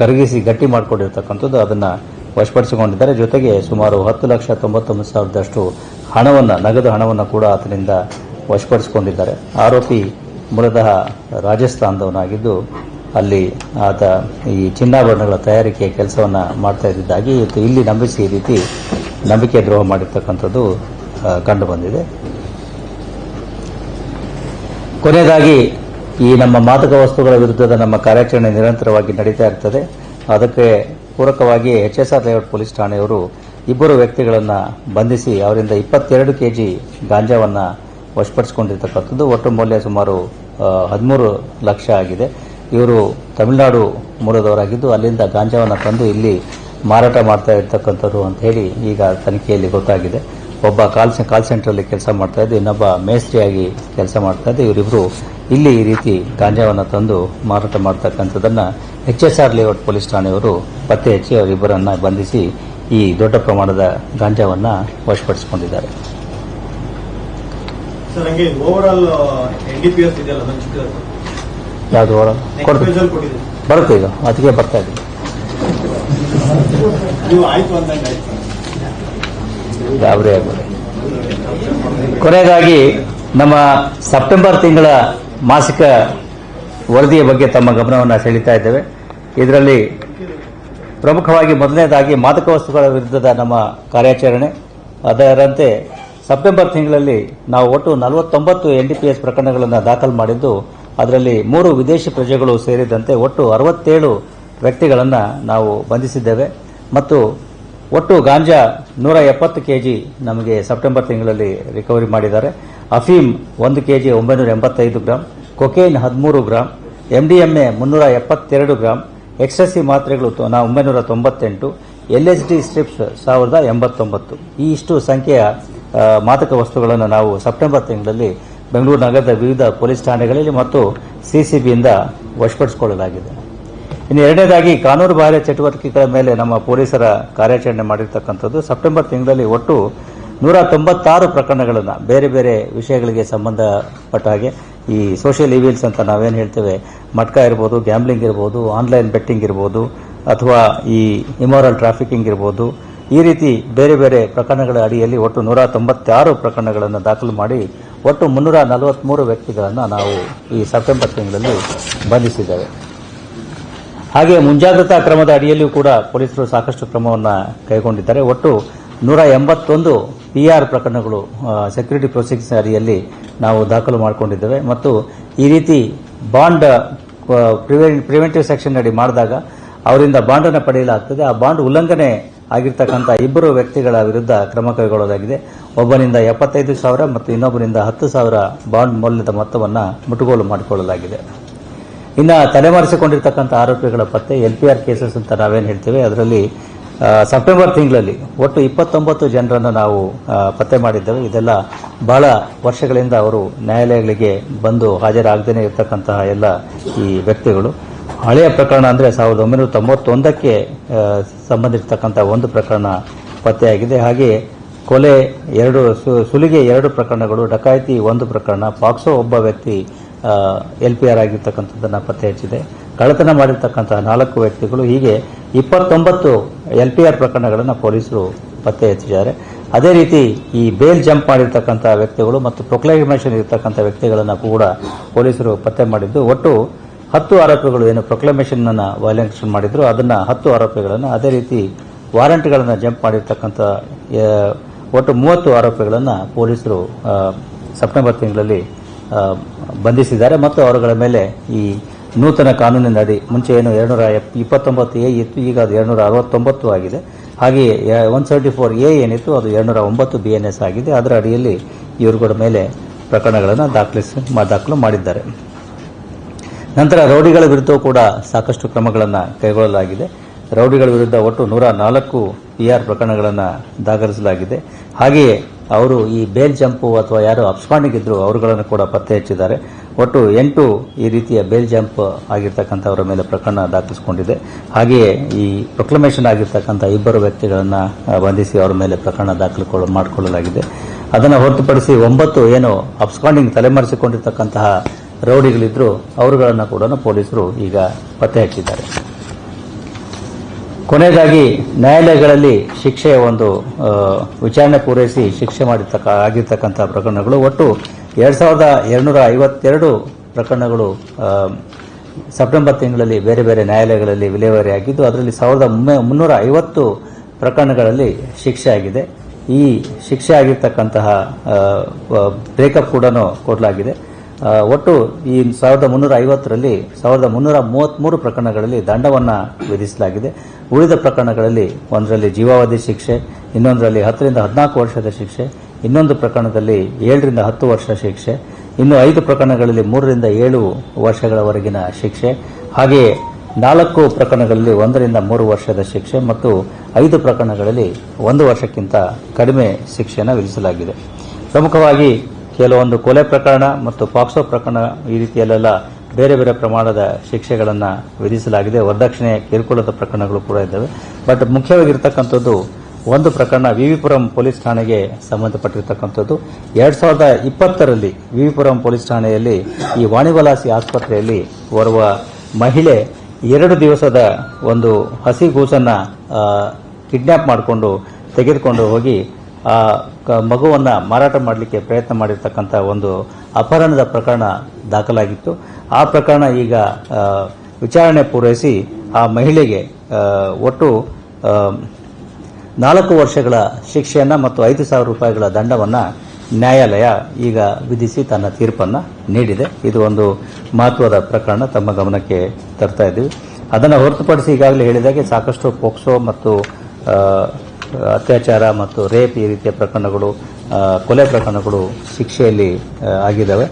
ಕರಗಿಸಿ ಗಟ್ಟಿ ಮಾಡಿಕೊಂಡಿರ್ತಕ್ಕಂಥದ್ದು ಅದನ್ನು ವಶಪಡಿಸಿಕೊಂಡಿದ್ದಾರೆ. ಜೊತೆಗೆ ಸುಮಾರು ಹತ್ತು ಲಕ್ಷ ತೊಂಬತ್ತೊಂಬತ್ತು ಸಾವಿರದಷ್ಟು ಹಣವನ್ನು, ನಗದು ಹಣವನ್ನು ಕೂಡ ಆತನಿಂದ ವಶಪಡಿಸಿಕೊಂಡಿದ್ದಾರೆ. ಆರೋಪಿ ಮೂಲತಃ ರಾಜಸ್ಥಾನದವನಾಗಿದ್ದು, ಅಲ್ಲಿ ಆತ ಈ ಚಿನ್ನಾಭರಣಗಳ ತಯಾರಿಕೆಯ ಕೆಲಸವನ್ನು ಮಾಡ್ತಾ ಇದ್ದಿದ್ದಾಗಿ ಇಲ್ಲಿ ನಂಬಿಸಿ ಈ ರೀತಿ ನಂಬಿಕೆ ದ್ರೋಹ ಮಾಡಿರ್ತಕ್ಕಂಥದ್ದು ಕಂಡುಬಂದಿದೆ. ಕಂಡು ಬಂದಿದೆ ಕೊನೆಯದಾಗಿ, ಈ ನಮ್ಮ ಮಾದಕ ವಸ್ತುಗಳ ವಿರುದ್ಧದ ನಮ್ಮ ಕಾರ್ಯಾಚರಣೆ ನಿರಂತರವಾಗಿ ನಡೀತಾ ಇರ್ತದೆ. ಅದಕ್ಕೆ ಪೂರಕವಾಗಿ H S R layout police ಠಾಣೆಯವರು ಇಬ್ಬರು ವ್ಯಕ್ತಿಗಳನ್ನು ಬಂಧಿಸಿ ಅವರಿಂದ ಇಪ್ಪತ್ತೆರಡು ಕೆಜಿ ಗಾಂಜಾವನ್ನು ವಶಪಡಿಸಿಕೊಂಡಿರ್ತಕ್ಕಂಥದ್ದು. ಒಟ್ಟು ಮೌಲ್ಯ ಸುಮಾರು ಹದಿಮೂರು ಲಕ್ಷ ಆಗಿದೆ. ಇವರು ತಮಿಳುನಾಡು ಮೂಲದವರಾಗಿದ್ದು, ಅಲ್ಲಿಂದ ಗಾಂಜಾವನ್ನು ತಂದು ಇಲ್ಲಿ ಮಾರಾಟ ಮಾಡ್ತಾ ಇರ್ತಕ್ಕಂಥದ್ದು ಅಂತ ಹೇಳಿ ಈಗ ತನಿಖೆಯಲ್ಲಿ ಗೊತ್ತಾಗಿದೆ. ಒಬ್ಬ ಕಾಲ್ ಕಾಲ್ ಸೆಂಟ್ರಲ್ಲಿ ಕೆಲಸ ಮಾಡ್ತಾ ಇದ್ದು, ಇನ್ನೊಬ್ಬ ಮೇಸ್ತ್ರಿಯಾಗಿ ಕೆಲಸ ಮಾಡ್ತಾ ಇದ್ದು ಇವರಿಬ್ಬರು ಇಲ್ಲಿ ಈ ರೀತಿ ಗಾಂಜಾವನ್ನು ತಂದು ಮಾರಾಟ ಮಾಡ್ತಕ್ಕಂಥದ್ದನ್ನು H S R layout police ಠಾಣೆಯವರು ಪತ್ತೆ ಹಚ್ಚಿ ಅವರಿಬ್ಬರನ್ನು ಬಂಧಿಸಿ ಈ ದೊಡ್ಡ ಪ್ರಮಾಣದ ಗಾಂಜಾವನ್ನು ವಶಪಡಿಸಿಕೊಂಡಿದ್ದಾರೆ. ಯಾವುದು ಬರುತ್ತೆ ಇದು ಅದಕ್ಕೆ ಬರ್ತಾ ಇದೆ. ಆಗೋದು ಕೊನೆಯದಾಗಿ ನಮ್ಮ ಸೆಪ್ಟೆಂಬರ್ ತಿಂಗಳ ಮಾಸಿಕ ವರದಿಯ ಬಗ್ಗೆ ತಮ್ಮ ಗಮನವನ್ನು ಸೆಳೀತಾ ಇದ್ದೇವೆ. ಇದರಲ್ಲಿ ಪ್ರಮುಖವಾಗಿ ಮೊದಲನೇದಾಗಿ ಮಾದಕ ವಸ್ತುಗಳ ವಿರುದ್ಧದ ನಮ್ಮ ಕಾರ್ಯಾಚರಣೆ. ಅದರಂತೆ ಸೆಪ್ಟೆಂಬರ್ ತಿಂಗಳಲ್ಲಿ ನಾವು ಒಟ್ಟು ನಲವತ್ತೊಂಬತ್ತು ಎನ್ ಪ್ರಕರಣಗಳನ್ನು ದಾಖಲು ಮಾಡಿದ್ದು, ಅದರಲ್ಲಿ ಮೂರು ವಿದೇಶಿ ಪ್ರಜೆಗಳು ಸೇರಿದಂತೆ ಒಟ್ಟು ಅರವತ್ತೇಳು ವ್ಯಕ್ತಿಗಳನ್ನು ನಾವು ಬಂಧಿಸಿದ್ದೇವೆ. ಮತ್ತು ಒಟ್ಟು ಗಾಂಜಾ ನೂರ ಎಪ್ಪತ್ತು ಕೆಜಿ ನಮಗೆ ಸೆಪ್ಟೆಂಬರ್ ತಿಂಗಳಲ್ಲಿ ರಿಕವರಿ ಮಾಡಿದ್ದಾರೆ. ಅಫೀಮ್ ಒಂದು ಕೆಜಿ ಒಂಬೈನೂರ ಎಂಬತ್ತೈದು ಗ್ರಾಂ, ಕೊಕೇನ್ ಹದಿಮೂರು ಗ್ರಾಂ ಎಂಡಿಎಂಎ ಮುನ್ನೂರ ಎಪ್ಪತ್ತೆರಡು ಗ್ರಾಂ ಎಕ್ಸಸಿ ಮಾತ್ರೆಗಳು ಒಂಬೈನೂರ ತೊಂಬತ್ತೆಂಟು ಡಿ ಸ್ಟ್ರಿಪ್ಸ್ ಸಾವಿರದ ಎಂಬತ್ತೊಂಬತ್ತು. ಈ ಇಷ್ಟು ಸಂಖ್ಯೆಯ ಮಾದಕ ವಸ್ತುಗಳನ್ನು ನಾವು ಸೆಪ್ಟೆಂಬರ್ ತಿಂಗಳಲ್ಲಿ ಬೆಂಗಳೂರು ನಗರದ ವಿವಿಧ ಪೊಲೀಸ್ ಠಾಣೆಗಳಲ್ಲಿ ಮತ್ತು ಸಿಸಿಬಿಯಿಂದ ವಶಪಡಿಸಿಕೊಳ್ಳಲಾಗಿದೆ. ಇನ್ನು ಎರಡನೇದಾಗಿ ಕಾನೂನು ಬಾಹ್ಯ ಚಟುವಟಿಕೆಗಳ ಮೇಲೆ ನಮ್ಮ ಪೊಲೀಸರ ಕಾರ್ಯಾಚರಣೆ ಮಾಡಿರ್ತಕ್ಕಂಥದ್ದು. ಸೆಪ್ಟೆಂಬರ್ ತಿಂಗಳಲ್ಲಿ ಒಟ್ಟು ನೂರ ತೊಂಬತ್ತಾರು ಪ್ರಕರಣಗಳನ್ನು, ಬೇರೆ ಬೇರೆ ವಿಷಯಗಳಿಗೆ ಸಂಬಂಧಪಟ್ಟ ಹಾಗೆ ಈ ಸೋಷಿಯಲ್ ಈವಿಲ್ಸ್ ಅಂತ ನಾವೇನು ಹೇಳ್ತೇವೆ ಮಟ್ಕ ಇರ್ಬೋದು ಗ್ಯಾಮ್ಲಿಂಗ್ ಇರ್ಬೋದು ಆನ್ಲೈನ್ ಬೆಟ್ಟಿಂಗ್ ಇರ್ಬೋದು, ಅಥವಾ ಈ ಇಮೋರಲ್ ಟ್ರಾಫಿಕಿಂಗ್ ಇರ್ಬೋದು, ಈ ರೀತಿ ಬೇರೆ ಬೇರೆ ಪ್ರಕರಣಗಳ ಅಡಿಯಲ್ಲಿ ಒಟ್ಟು ನೂರ ತೊಂಬತ್ತಾರು ಪ್ರಕರಣಗಳನ್ನು ದಾಖಲು ಮಾಡಿ ಒಟ್ಟು ಮುನ್ನೂರ ನಲವತ್ಮೂರು ವ್ಯಕ್ತಿಗಳನ್ನು ನಾವು ಈ ಸೆಪ್ಟೆಂಬರ್ ತಿಂಗಳಲ್ಲಿ ಬಂಧಿಸಿದ್ದೇವೆ. ಹಾಗೆ ಮುಂಜಾಗ್ರತಾ ಕ್ರಮದ ಅಡಿಯಲ್ಲಿಯೂ ಕೂಡ ಪೊಲೀಸರು ಸಾಕಷ್ಟು ಕ್ರಮವನ್ನು ಕೈಗೊಂಡಿದ್ದಾರೆ. ಒಟ್ಟು ನೂರ ಎಂಬತ್ತೊಂದು ಪಿಆರ್ ಪ್ರಕರಣಗಳು ಸೆಕ್ಯೂರಿಟಿ ಪ್ರೊಸೆಕ್ಸ್ ಅಡಿಯಲ್ಲಿ ನಾವು ದಾಖಲು ಮಾಡಿಕೊಂಡಿದ್ದೇವೆ. ಮತ್ತು ಈ ರೀತಿ ಬಾಂಡ್ ಪ್ರಿವೆಂಟಿವ್ ಸೆಕ್ಷನ್ ಅಡಿ ಮಾಡಿದಾಗ ಅವರಿಂದ ಬಾಂಡನ್ನು ಪಡೆಯಲಾಗ್ತದೆ. ಆ ಬಾಂಡ್ ಉಲ್ಲಂಘನೆ ಆಗಿರ್ತಕ್ಕಂಥ ಇಬ್ಬರು ವ್ಯಕ್ತಿಗಳ ವಿರುದ್ಧ ಕ್ರಮ ಕೈಗೊಳ್ಳಲಾಗಿದೆ. ಒಬ್ಬನಿಂದ ಎಪ್ಪತ್ತೈದು ಸಾವಿರ ಮತ್ತು ಇನ್ನೊಬ್ಬರಿಂದ ಹತ್ತು ಸಾವಿರ ಬಾಂಡ್ ಮೌಲ್ಯದ ಮೊತ್ತವನ್ನು ಮುಟ್ಟುಗೋಲು ಮಾಡಿಕೊಳ್ಳಲಾಗಿದೆ. ಇನ್ನು ತಲೆಮರೆಸಿಕೊಂಡಿರ್ತಕ್ಕಂಥ ಆರೋಪಿಗಳ ಪತ್ತೆ ಎಲ್ ಪಿ ಆರ್ ಕೇಸಸ್ ಅಂತ ನಾವೇನು ಹೇಳ್ತೇವೆ. ಅದರಲ್ಲಿ ಸೆಪ್ಟೆಂಬರ್ ತಿಂಗಳಲ್ಲಿ ಒಟ್ಟು ಇಪ್ಪತ್ತೊಂಬತ್ತು ಜನರನ್ನು ನಾವು ಪತ್ತೆ ಮಾಡಿದ್ದೇವೆ. ಇದೆಲ್ಲ ಬಹಳ ವರ್ಷಗಳಿಂದ ಅವರು ನ್ಯಾಯಾಲಯಗಳಿಗೆ ಬಂದು ಹಾಜರಾಗದೇ ಇರತಕ್ಕಂತಹ ಎಲ್ಲ ಈ ವ್ಯಕ್ತಿಗಳು. ಹಳೆಯ ಪ್ರಕರಣ ಅಂದರೆ ಸಾವಿರದ ಒಂಬೈನೂರ ತೊಂಬತ್ತೊಂದಕ್ಕೆ ಸಂಬಂಧಿಸಿರ್ತಕ್ಕಂಥ ಒಂದು ಪ್ರಕರಣ ಪತ್ತೆಯಾಗಿದೆ. ಹಾಗೆ ಕೊಲೆ ಎರಡು ಸುಲಿಗೆ ಎರಡು ಪ್ರಕರಣಗಳು, ಡಕಾಯಿತಿ ಒಂದು ಪ್ರಕರಣ, ಪಾಕ್ಸೋ ಒಬ್ಬ ವ್ಯಕ್ತಿ ಎಲ್ ಪಿ ಆರ್ ಆಗಿರ್ತಕ್ಕಂಥದ್ದನ್ನು ಪತ್ತೆ ಹಚ್ಚಿದೆ. ಕಳ್ಳತನ ಮಾಡಿರ್ತಕ್ಕಂಥ ನಾಲ್ಕು ವ್ಯಕ್ತಿಗಳು ಹೀಗೆ ಇಪ್ಪತ್ತೊಂಬತ್ತು ಎಲ್ ಪಿ ಆರ್ ಪ್ರಕರಣಗಳನ್ನು ಪೊಲೀಸರು ಪತ್ತೆ ಹಚ್ಚಿದ್ದಾರೆ ಅದೇ ರೀತಿ ಈ ಬೇಲ್ ಜಂಪ್ ಮಾಡಿರ್ತಕ್ಕಂಥ ವ್ಯಕ್ತಿಗಳು ಮತ್ತು ಪ್ರೊಕ್ಲೇಮೇಷನ್ ಇರತಕ್ಕಂಥ ವ್ಯಕ್ತಿಗಳನ್ನು ಕೂಡ ಪೊಲೀಸರು ಪತ್ತೆ ಮಾಡಿದ್ದು, ಒಟ್ಟು ಹತ್ತು ಆರೋಪಿಗಳು ಏನು ಪ್ರೊಕ್ಲಮೇಷನ್ ಅನ್ನು ವೈಲೇಷನ್ ಮಾಡಿದ್ರು, ಅದನ್ನು ಹತ್ತು ಆರೋಪಿಗಳನ್ನು ಅದೇ ರೀತಿ ವಾರಂಟ್ಗಳನ್ನು ಜಂಪ್ ಮಾಡಿರ್ತಕ್ಕಂಥ ಒಟ್ಟು ಮೂವತ್ತು ಆರೋಪಿಗಳನ್ನು ಪೊಲೀಸರು ಸೆಪ್ಟೆಂಬರ್ ತಿಂಗಳಲ್ಲಿ ಬಂಧಿಸಿದ್ದಾರೆ ಮತ್ತು ಅವರುಗಳ ಮೇಲೆ ಈ ನೂತನ ಕಾನೂನಿನಡಿ ಮುಂಚೆ ಏನು ಎರಡುನೂರ ಇಪ್ಪತ್ತೊಂಬತ್ತು ಎ ಇತ್ತು, ಈಗ ಅದು ಎರಡುನೂರ ಅರವತ್ತೊಂಬತ್ತು ಆಗಿದೆ. ಹಾಗೆಯೇ ಒನ್ ಸೆವೆಂಟಿ ಫೋರ್ ಎ ಏನಿತ್ತು, ಅದು ಎರಡುನೂರ ಒಂಬತ್ತು ಬಿ ಎನ್ ಎಸ್ ಆಗಿದೆ. ಅದರ ಅಡಿಯಲ್ಲಿ ಇವರುಗಳ ಮೇಲೆ ಪ್ರಕರಣಗಳನ್ನು ದಾಖಲಿಸಿ ದಾಖಲು ಮಾಡಿದ್ದಾರೆ. ನಂತರ ರೌಡಿಗಳ ವಿರುದ್ಧವೂ ಕೂಡ ಸಾಕಷ್ಟು ಕ್ರಮಗಳನ್ನು ಕೈಗೊಳ್ಳಲಾಗಿದೆ. ರೌಡಿಗಳ ವಿರುದ್ಧ ಒಟ್ಟು ನೂರ ನಾಲ್ಕು ಪಿಆರ್ ಪ್ರಕರಣಗಳನ್ನು ದಾಖಲಿಸಲಾಗಿದೆ. ಹಾಗೆಯೇ ಅವರು ಈ ಬೇಲ್ ಜಂಪು ಅಥವಾ ಯಾರು ಅಬ್ಸ್ಕಾಂಡಿಂಗ್ ಇದ್ರು ಅವರುಗಳನ್ನು ಕೂಡ ಪತ್ತೆ ಹಚ್ಚಿದ್ದಾರೆ. ಒಟ್ಟು ಎಂಟು ಈ ರೀತಿಯ ಬೇಲ್ ಜಂಪ್ ಆಗಿರ್ತಕ್ಕಂಥವರ ಮೇಲೆ ಪ್ರಕರಣ ದಾಖಲಿಸಿಕೊಂಡಿದೆ. ಹಾಗೆಯೇ ಈ ಪ್ರೊಕ್ಲಮೇಷನ್ ಆಗಿರ್ತಕ್ಕಂಥ ಇಬ್ಬರು ವ್ಯಕ್ತಿಗಳನ್ನು ಬಂಧಿಸಿ ಅವರ ಮೇಲೆ ಪ್ರಕರಣ ದಾಖಲು ಮಾಡಿಕೊಳ್ಳಲಾಗಿದೆ. ಅದನ್ನು ಹೊರತುಪಡಿಸಿ ಒಂಬತ್ತು ಏನು ಅಪ್ಸ್ಕಾಂಡಿಂಗ್ ತಲೆಮರೆಸಿಕೊಂಡಿರ್ತಕ್ಕಂತಹ ರೌಡಿಗಳಿದ್ರು, ಅವರುಗಳನ್ನು ಕೂಡ ಪೊಲೀಸರು ಈಗ ಪತ್ತೆ ಹಚ್ಚಿದ್ದಾರೆ. ಕೊನೆಯದಾಗಿ ನ್ಯಾಯಾಲಯಗಳಲ್ಲಿ ಶಿಕ್ಷೆಯ ಒಂದು ವಿಚಾರಣೆ ಪೂರೈಸಿ ಶಿಕ್ಷೆ ಮಾಡಿರ್ತಕ್ಕ, ಆಗಿರ್ತಕ್ಕಂಥ ಪ್ರಕರಣಗಳು. ಒಟ್ಟು ಎರಡು ಸಾವಿರದ ಎರಡುನೂರ ಐವತ್ತೆರಡು ಪ್ರಕರಣಗಳು ಸೆಪ್ಟೆಂಬರ್ ತಿಂಗಳಲ್ಲಿ ಬೇರೆ ಬೇರೆ ನ್ಯಾಯಾಲಯಗಳಲ್ಲಿ ವಿಲೇವಾರಿ ಆಗಿದ್ದು, ಅದರಲ್ಲಿ ಸಾವಿರದ ಮುನ್ನೂ- ಮುನ್ನೂರ ಐವತ್ತು ಪ್ರಕರಣಗಳಲ್ಲಿ ಶಿಕ್ಷೆ ಆಗಿದೆ. ಈ ಶಿಕ್ಷೆ ಆಗಿರ್ತಕ್ಕಂತಹ ಬ್ರೇಕಪ್ ಕೂಡ ಕೊಡಲಾಗಿದೆ. ಒಟ್ಟು ಈ ಸಾವಿರದ ಮುನ್ನೂರ ಐವತ್ತರಲ್ಲಿ ಸಾವಿರದ ಮುನ್ನೂರ ಮೂವತ್ತ್ಮೂರು ಪ್ರಕರಣಗಳಲ್ಲಿ ದಂಡವನ್ನು ವಿಧಿಸಲಾಗಿದೆ. ಉಳಿದ ಪ್ರಕರಣಗಳಲ್ಲಿ ಒಂದರಲ್ಲಿ ಜೀವಾವಧಿ ಶಿಕ್ಷೆ, ಇನ್ನೊಂದರಲ್ಲಿ ಹತ್ತರಿಂದ ಹದಿನಾಲ್ಕು ವರ್ಷದ ಶಿಕ್ಷೆ, ಇನ್ನೊಂದು ಪ್ರಕರಣದಲ್ಲಿ ಏಳರಿಂದ ಹತ್ತು ವರ್ಷ ಶಿಕ್ಷೆ, ಇನ್ನು ಐದು ಪ್ರಕರಣಗಳಲ್ಲಿ ಮೂರರಿಂದ ಏಳು ವರ್ಷಗಳವರೆಗಿನ ಶಿಕ್ಷೆ, ಹಾಗೆಯೇ ನಾಲ್ಕು ಪ್ರಕರಣಗಳಲ್ಲಿ ಒಂದರಿಂದ ಮೂರು ವರ್ಷದ ಶಿಕ್ಷೆ ಮತ್ತು ಐದು ಪ್ರಕರಣಗಳಲ್ಲಿ ಒಂದು ವರ್ಷಕ್ಕಿಂತ ಕಡಿಮೆ ಶಿಕ್ಷೆಯನ್ನು ವಿಧಿಸಲಾಗಿದೆ. ಪ್ರಮುಖವಾಗಿ ಕೆಲವೊಂದು ಕೊಲೆ ಪ್ರಕರಣ ಮತ್ತು ಪಾಕ್ಸೋ ಪ್ರಕರಣ ಈ ರೀತಿಯಲ್ಲೆಲ್ಲ ಬೇರೆ ಬೇರೆ ಪ್ರಮಾಣದ ಶಿಕ್ಷೆಗಳನ್ನು ವಿಧಿಸಲಾಗಿದೆ. ವರದಕ್ಷಿಣೆ, ಕಿರುಕುಳದ ಪ್ರಕರಣಗಳು ಕೂಡ ಇದ್ದಾವೆ. ಬಟ್ ಮುಖ್ಯವಾಗಿರ್ತಕ್ಕಂಥದ್ದು ಒಂದು ಪ್ರಕರಣ ವಿವಿಪುರಂ ಪೊಲೀಸ್ ಠಾಣೆಗೆ ಸಂಬಂಧಪಟ್ಟಿರ್ತಕ್ಕಂಥದ್ದು. ಎರಡ್ ಸಾವಿರದ ಇಪ್ಪತ್ತರಲ್ಲಿ ವಿವಿಪುರಂ ಪೊಲೀಸ್ ಠಾಣೆಯಲ್ಲಿ ಈ ವಾಣಿವಲಾಸಿ ಆಸ್ಪತ್ರೆಯಲ್ಲಿ ಓರ್ವ ಮಹಿಳೆ ಎರಡು ದಿವಸದ ಒಂದು ಹಸಿ ಗೂಸನ್ನು ಕಿಡ್ನ್ಯಾಪ್ ಮಾಡಿಕೊಂಡು ತೆಗೆದುಕೊಂಡು ಹೋಗಿ ಮಗುವನ್ನ ಮಾರಾಟ ಮಾಡಲಿಕ್ಕೆ ಪ್ರಯತ್ನ ಮಾಡಿರ್ತಕ್ಕಂಥ ಒಂದು ಅಪಹರಣದ ಪ್ರಕರಣ ದಾಖಲಾಗಿತ್ತು. ಆ ಪ್ರಕರಣ ಈಗ ವಿಚಾರಣೆ ಪೂರೈಸಿ ಆ ಮಹಿಳೆಗೆ ಒಟ್ಟು ಆ, ನಾಲ್ಕು ವರ್ಷಗಳ ಶಿಕ್ಷೆಯನ್ನು ಮತ್ತು ಐದು ಸಾವಿರ ರೂಪಾಯಿಗಳ ದಂಡವನ್ನು ನ್ಯಾಯಾಲಯ ಈಗ ವಿಧಿಸಿ ತನ್ನ ತೀರ್ಪನ್ನು ನೀಡಿದೆ. ಇದು ಒಂದು ಮಹತ್ವದ ಪ್ರಕರಣ ತಮ್ಮ ಗಮನಕ್ಕೆ ತರ್ತಾ ಇದ್ದೀವಿ. ಅದನ್ನು ಹೊರತುಪಡಿಸಿ ಈಗಾಗಲೇ ಹೇಳಿದಾಗೆ ಸಾಕಷ್ಟು ಪೋಕ್ಸೋ ಮತ್ತು ಆ, ಅತ್ಯಾಚಾರ ಮತ್ತು ರೇಪ್ ಈ ರೀತಿಯ ಪ್ರಕರಣಗಳು ಕೊಲೆ ಪ್ರಕರಣಗಳು ಶಿಕ್ಷೆಯಲ್ಲಿ ಆಗಿದ್ದಾವೆ.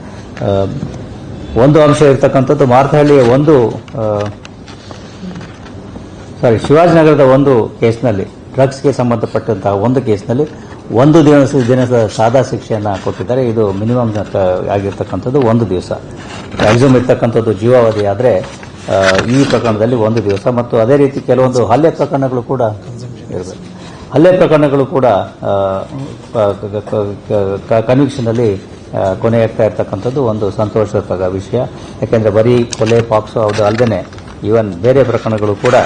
ಒಂದು ಅಂಶ ಇರತಕ್ಕಂಥದ್ದು ಮಾರ್ತಹಳ್ಳಿಯ ಒಂದು ಸಾರಿ ಶಿವಾಜಿನಗರದ ಒಂದು ಕೇಸ್ನಲ್ಲಿ, ಡ್ರಗ್ಸ್ಗೆ ಸಂಬಂಧಪಟ್ಟಂತಹ ಒಂದು ಕೇಸ್ನಲ್ಲಿ ಒಂದು ದಿವಸ ದಿನದ ಸಾದಾ ಶಿಕ್ಷೆಯನ್ನು ಕೊಟ್ಟಿದ್ದಾರೆ. ಇದು ಮಿನಿಮಮ್ ಆಗಿರ್ತಕ್ಕಂಥದ್ದು ಒಂದು ದಿವಸ. ಮ್ಯಾಕ್ಸಿಮಮ್ ಇರ್ತಕ್ಕಂಥದ್ದು ಜೀವಾವಧಿ ಆದರೆ ಈ ಪ್ರಕರಣದಲ್ಲಿ ಒಂದು ದಿವಸ. ಮತ್ತು ಅದೇ ರೀತಿ ಕೆಲವೊಂದು ಹಲ್ಲೆ ಪ್ರಕರಣಗಳು ಕೂಡ ಇರಬೇಕು. ಹಲ್ಲೆ ಪ್ರಕರಣಗಳು ಕೂಡ ಕನ್ವಿಕ್ಷನಲ್ಲಿ ಕೊನೆಯಾಗ್ತಾ ಇರ್ತಕ್ಕಂಥದ್ದು ಒಂದು ಸಂತೋಷದ ವಿಷಯ. ಯಾಕೆಂದರೆ ಬರೀ ಕೊಲೆ, ಪಾಕ್ಸೋ ಅದು ಅಲ್ಲದೆ ಈವನ್ ಬೇರೆ ಪ್ರಕರಣಗಳು ಕೂಡ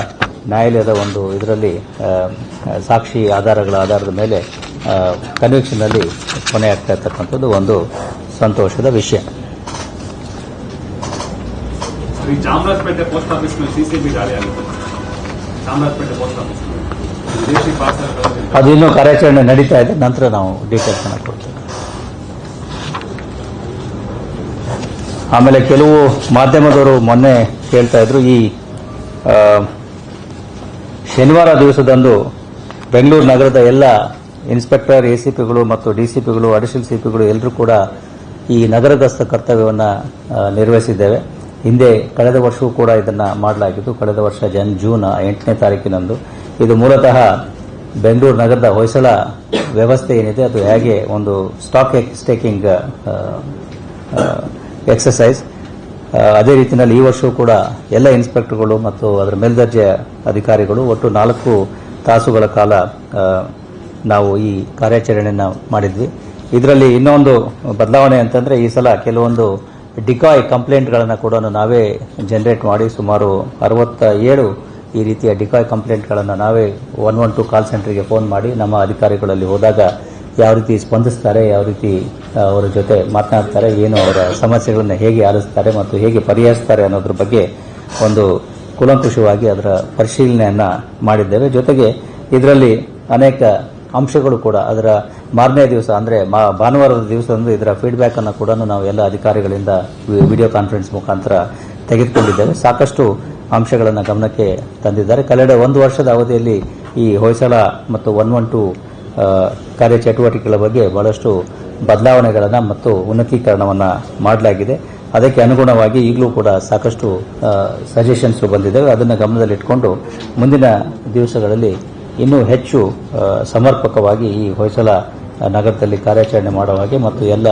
ನ್ಯಾಯಾಲಯದ ಒಂದು ಇದರಲ್ಲಿ ಸಾಕ್ಷಿ ಆಧಾರಗಳ ಆಧಾರದ ಮೇಲೆ ಕನ್ವಿಕ್ಷನ್ನಲ್ಲಿ ಕೊನೆಯಾಗ್ತಾ ಇರ್ತಕ್ಕಂಥದ್ದು ಒಂದು ಸಂತೋಷದ ವಿಷಯ. ಚಾಮರಾಜಪೇಟೆ ಪೋಸ್ಟ್ ಆಫೀಸ್ ಮೇಲೆ ಸಿಸಿಬಿ ದಾಳಿ ಆಗುತ್ತೆ ಚಾಮರಾಜಪೇಟೆ ಪೋಸ್ಟ್ ಆಫೀಸ್ ಅದು ಇನ್ನೂ ಕಾರ್ಯಾಚರಣೆ ನಡೀತಾ ಇದೆ. ನಂತರ ನಾವು ಡೀಟೇಲ್ಸ್ ಅನ್ನು ಕೊಡ್ತೇವೆ. ಆಮೇಲೆ ಕೆಲವು ಮಾಧ್ಯಮದವರು ಮೊನ್ನೆ ಹೇಳ್ತಾ ಇದ್ರು, ಈ ಶನಿವಾರ ದಿವಸದಂದು ಬೆಂಗಳೂರು ನಗರದ ಎಲ್ಲ ಇನ್ಸ್ಪೆಕ್ಟರ್, ಎಸಿಪಿಗಳು ಮತ್ತು ಡಿಸಿಪಿಗಳು, ಅಡಿಷನಲ್ ಸಿಪಿಗಳು ಎಲ್ಲರೂ ಕೂಡ ಈ ನಗರ ಗಸ್ತ ಕರ್ತವ್ಯವನ್ನು ನಿರ್ವಹಿಸಿದ್ದೇವೆ. ಹಿಂದೆ ಕಳೆದ ವರ್ಷವೂ ಕೂಡ ಇದನ್ನು ಮಾಡಲಾಗಿತ್ತು. ಕಳೆದ ವರ್ಷ ಜನ್ ಜೂನ್ ಎಂಟನೇ ತಾರೀಕಿನಂದು. ಇದು ಮೂಲತಃ ಬೆಂಗಳೂರು ನಗರದ ಹೊಯ್ಸಳ ವ್ಯವಸ್ಥೆ ಏನಿದೆ, ಅದು ಹೇಗೆ ಒಂದು ಸ್ಟಾಕ್ ಸ್ಟೇಕಿಂಗ್ ಎಕ್ಸಸೈಸ್ ಅದೇ ರೀತಿಯಲ್ಲಿ ಈ ವರ್ಷವೂ ಕೂಡ ಎಲ್ಲ ಇನ್ಸ್ಪೆಕ್ಟರ್ಗಳು ಮತ್ತು ಅದರ ಮೇಲ್ದರ್ಜೆ ಅಧಿಕಾರಿಗಳು ಒಟ್ಟು ನಾಲ್ಕು ತಾಸುಗಳ ಕಾಲ ನಾವು ಈ ಕಾರ್ಯಾಚರಣೆಯನ್ನು ಮಾಡಿದ್ವಿ. ಇದರಲ್ಲಿ ಇನ್ನೊಂದು ಬದಲಾವಣೆ ಅಂತಂದರೆ ಈ ಸಲ ಕೆಲವೊಂದು ಡಿಕಾಯ್ ಕಂಪ್ಲೇಂಟ್ಗಳನ್ನು ಕೂಡ ನಾವೇ ಜನರೇಟ್ ಮಾಡಿ ಸುಮಾರು ಅರವತ್ತ ಏಳು ಈ ರೀತಿಯ ಡಿಕಾಯ್ ಕಂಪ್ಲೇಂಟ್ಗಳನ್ನು ನಾವೇ ಒನ್ ಒನ್ ಟು ಕಾಲ್ ಸೆಂಟರ್ಗೆ ಫೋನ್ ಮಾಡಿ ನಮ್ಮ ಅಧಿಕಾರಿಗಳಲ್ಲಿ ಹೋದಾಗ ಯಾವ ರೀತಿ ಸ್ಪಂದಿಸ್ತಾರೆ, ಯಾವ ರೀತಿ ಅವರ ಜೊತೆ ಮಾತನಾಡ್ತಾರೆ, ಏನು ಅವರ ಸಮಸ್ಯೆಗಳನ್ನು ಹೇಗೆ ಆಲಿಸ್ತಾರೆ ಮತ್ತು ಹೇಗೆ ಪರಿಹರಿಸ್ತಾರೆ ಅನ್ನೋದ್ರ ಬಗ್ಗೆ ಒಂದು ಕುಲಂಕುಷವಾಗಿ ಅದರ ಪರಿಶೀಲನೆಯನ್ನು ಮಾಡಿದ್ದೇವೆ. ಜೊತೆಗೆ ಇದರಲ್ಲಿ ಅನೇಕ ಅಂಶಗಳು ಕೂಡ ಅದರ ಮಾರನೇ ದಿವಸ ಅಂದರೆ ಭಾನುವಾರದ ದಿವಸದಂದು ಇದರ ಫೀಡ್ಬ್ಯಾಕ್ ಅನ್ನು ಕೂಡ ನಾವು ಎಲ್ಲ ಅಧಿಕಾರಿಗಳಿಂದ ವಿಡಿಯೋ ಕಾನ್ಫರೆನ್ಸ್ ಮುಖಾಂತರ ತೆಗೆದುಕೊಂಡಿದ್ದೇವೆ. ಸಾಕಷ್ಟು ಅಂಶಗಳನ್ನು ಗಮನಕ್ಕೆ ತಂದಿದ್ದಾರೆ. ಕಳೆದ ಒಂದು ವರ್ಷದ ಅವಧಿಯಲ್ಲಿ ಈ ಹೊಯ್ಸಳ ಮತ್ತು ಒನ್ ಒನ್ ಟು ಕಾರ್ಯಚಟುವಟಿಕೆಗಳ ಬಗ್ಗೆ ಬಹಳಷ್ಟು ಬದಲಾವಣೆಗಳನ್ನು ಮತ್ತು ಉನ್ನತೀಕರಣವನ್ನು ಮಾಡಲಾಗಿದೆ. ಅದಕ್ಕೆ ಅನುಗುಣವಾಗಿ ಈಗಲೂ ಕೂಡ ಸಾಕಷ್ಟು ಸಜೆಷನ್ಸ್ ಬಂದಿದ್ದಾವೆ. ಅದನ್ನು ಗಮನದಲ್ಲಿಟ್ಟುಕೊಂಡು ಮುಂದಿನ ದಿವಸಗಳಲ್ಲಿ ಇನ್ನೂ ಹೆಚ್ಚು ಸಮರ್ಪಕವಾಗಿ ಈ ಹೊಯ್ಸಳ ನಗರದಲ್ಲಿ ಕಾರ್ಯಾಚರಣೆ ಮಾಡುವ ಹಾಗೆ ಮತ್ತು ಎಲ್ಲ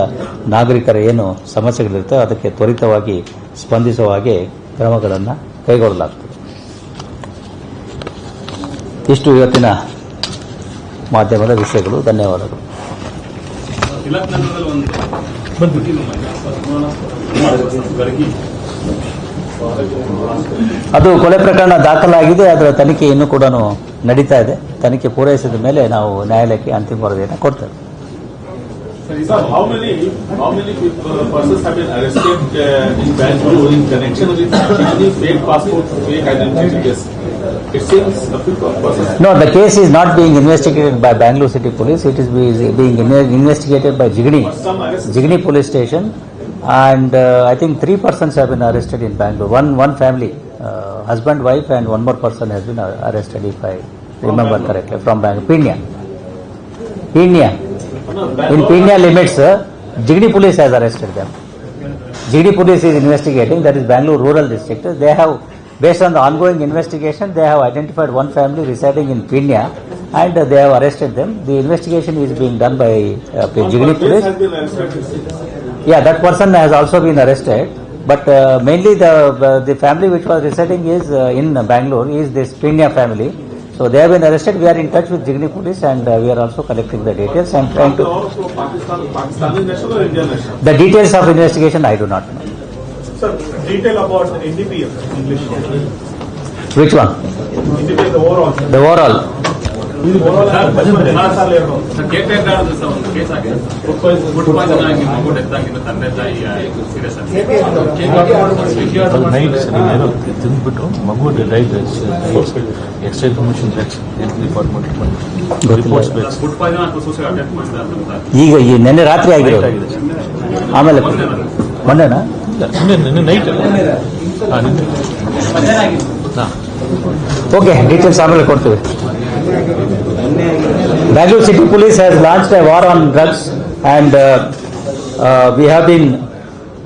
ನಾಗರಿಕರ ಏನು ಸಮಸ್ಯೆಗಳಿರ್ತವೆ ಅದಕ್ಕೆ ತ್ವರಿತವಾಗಿ ಸ್ಪಂದಿಸುವ ಹಾಗೆ ಕ್ರಮಗಳನ್ನು ಕೈಗೊಳ್ಳಲಾಗ್ತದೆ. ಇಷ್ಟು ಇವತ್ತಿನ ಮಾಧ್ಯಮದ ವಿಷಯಗಳು. ಧನ್ಯವಾದಗಳು. ಅದು ಕೊಲೆ ಪ್ರಕರಣ ದಾಖಲಾಗಿದೆ. ಅದರ ತನಿಖೆ ಇನ್ನೂ ಕೂಡ ನಡೀತಾ ಇದೆ. ತನಿಖೆ ಪೂರೈಸಿದ ಮೇಲೆ ನಾವು ನ್ಯಾಯಾಲಯಕ್ಕೆ ಅಂತಿಮ ವರದಿಯನ್ನು ಕೊಡ್ತೇವೆ. Sir, how many how many people, persons have been arrested uh, in Bangalore in connection with any fake passport, fake identity case? It seems a few persons. No, the case is not being investigated by Bangalore City Police. It is being investigated by Jigni, Jigni Police Station, and uh, I think three persons have been arrested in Bangalore. One one family, uh, husband, wife, and one more person has been uh, arrested, if I remember correctly, from Bangalore. Pina. Pina. In Pina limits, uh, Jigni Police has arrested them. Jigni Police is investigating. That is Bangalore Rural District. They have Based on the ongoing investigation, they have identified one family residing in Pinya and uh, they have arrested them. The investigation is being done by uh, Jigli police. has been arrested. Yeah, that person has also been arrested. But uh, mainly the uh, the family which was residing is uh, in Bangalore is this Pinya family. So they have been arrested. We are in touch with Jigni police and uh, we are also collecting the details and trying to. The details of investigation I do not know. Sir, detail about the NDPF, English. Which one? NDPF overall. The overall. Night ತಿಂದ್ಬಿಟ್ಟು ಮಗು ಡೈಟ್ extra information reports ಬೇಕು ಈಗ ಈ ನಿನ್ನೆ ರಾತ್ರಿ ಆಗಿರೋ ಆಗಿರೋದು. ಆಗಿದೆ ಆಮೇಲೆ ಮೊನ್ನೆನಾ? ನಿನ್ನೆ ನೈಟ್ ಹಾಂ ಓಕೆ ಡೀಟೇಲ್ಸ್ ಆಮೇಲೆ ಕೊಡ್ತೀವಿ. Bangalore City Police has launched a war on drugs and uh, uh, we have been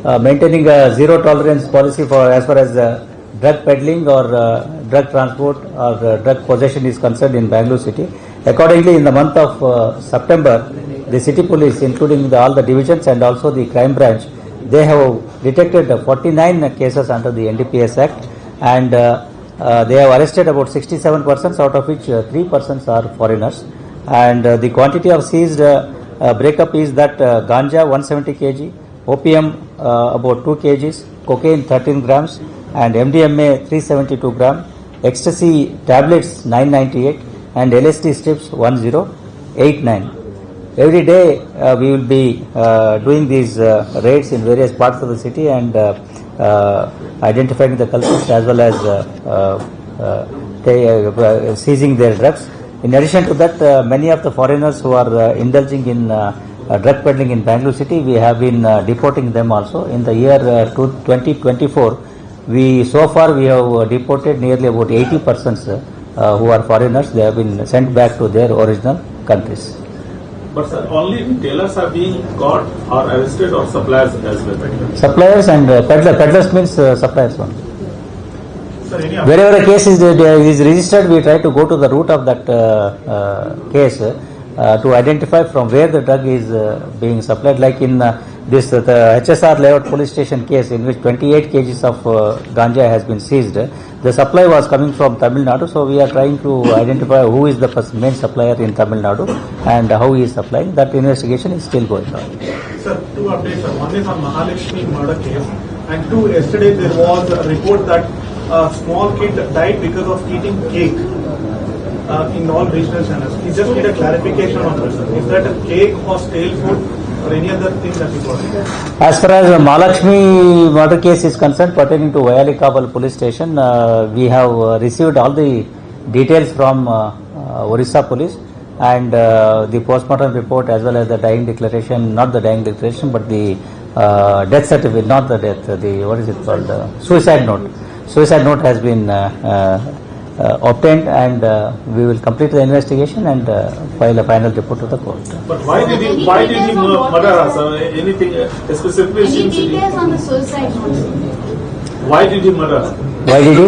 uh, maintaining a zero tolerance policy for as far as uh, drug peddling or uh, drug transport or uh, drug possession is concerned in Bangalore City. Accordingly, in the month of uh, September, the city police, including the, all the divisions and also the crime branch, they have detected uh, 49 cases under the NDPS Act and uh, they have arrested about 67 persons, out of which uh, 3 persons are foreigners. And uh, the quantity of seized uh, uh, breakup is that uh, ganja 170 kg, opium uh, about 2 kgs, cocaine 13 grams, and MDMA 372 gram, ecstasy tablets 998, and LSD strips 1089. Every day uh, we will be uh, doing these uh, raids in various parts of the city and uh, uh, identifying the culprits as well as uh, uh uh, uh, uh, seizing their drugs. In addition to that, uh, many of the foreigners who are indulging in drug peddling in Bangalore city, we have been deporting them also. In the year uh, 2024, we so far we have deported nearly about 80 persons who are foreigners. They have been sent back to their original countries. But sir, only retailers are being caught or arrested or suppliers as well. Suppliers and uh, peddler, peddlers means uh, suppliers only. Sir, Wherever a case is, uh, is registered, we try to go to the root of that uh, uh, case uh, to identify from where the drug is uh, being supplied. Like in uh, this uh, the HSR layout police station case, in which 28 kgs of uh, ganja has been seized. The supply was coming from Tamil Nadu, so we are trying to identify who is the main supplier in Tamil Nadu and how he is supplying. That investigation is still going on. Sir, two updates. One is on Mahalakshmi murder case, and two, yesterday there was a report that a small kid died because of eating cake uh, in all regional channels. We just need a clarification on this. Is that a cake or stale food or any other thing that got? As far as the Mahalakshmi murder case is concerned pertaining to Vayali Kabul police station, uh, we have uh, received all the details from uh, uh, Orissa police and uh, the postmortem report as well as the dying declaration, not the dying declaration but the uh, death certificate, not the death, uh, the what is it called, uh, suicide note. Suicide note has been uh, uh, uh, obtained and uh, we will complete the investigation and uh, file a final report to the court. But why did he, why did he murder us? Uh, Anything uh, specifically Any seems to be- details on the suicide note? Why did he murder us? Why did he?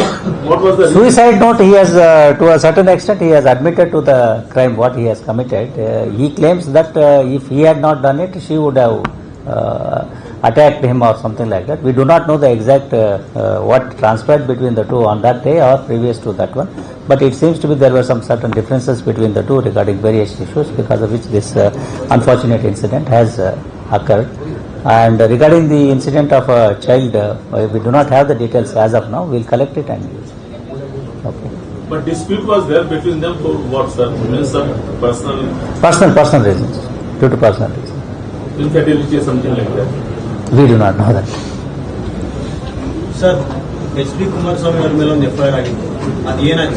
What was the Suicide note, he has, uh, to a certain extent, he has admitted to the crime what he has committed. Uh, he claims that uh, if he had not done it, she would have uh, attacked him or something like that. We do not know the exact uh, uh, what transpired between the two on that day or previous to that one. But it seems to be there were some certain differences between the two regarding various issues because of which this uh, unfortunate incident has uh, occurred. And regarding the incident of a child, uh, we do not have the details as of now. We'll collect it and use it. Okay. But dispute was there between them for what, sir? Means some personal Personal, personal reasons, due to personal reasons. infidelity or something like that. We do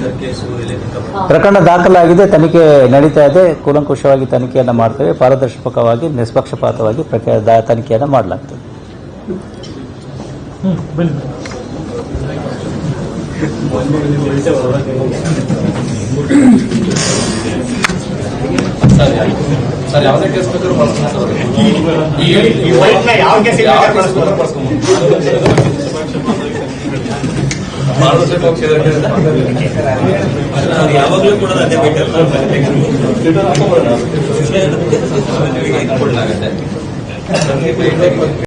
sir case electrical ಪ್ರಕರಣ ದಾಖಲಾಗಿದೆ ತನಿಖೆ ನಡೀತಾ ಇದೆ. ಕೂಲಂಕುಷವಾಗಿ ತನಿಖೆಯನ್ನು ಮಾಡ್ತೇವೆ. ಪಾರದರ್ಶಕವಾಗಿ ನಿಷ್ಪಕ್ಷಪಾತವಾಗಿ ತನಿಖೆಯನ್ನು ಮಾಡಲಾಗ್ತದೆ. ಸರ್ ಸರ್ ಯಾವುದೇ ಕೇಸ್ ಬೇಕಾದ್ರೂ ಬಳಸ್ಕೊಂಡು ಸರ್ ಈ ಯಾವಾಗಲೂ ಕೂಡ ಅದೇ ಬೇಟೆ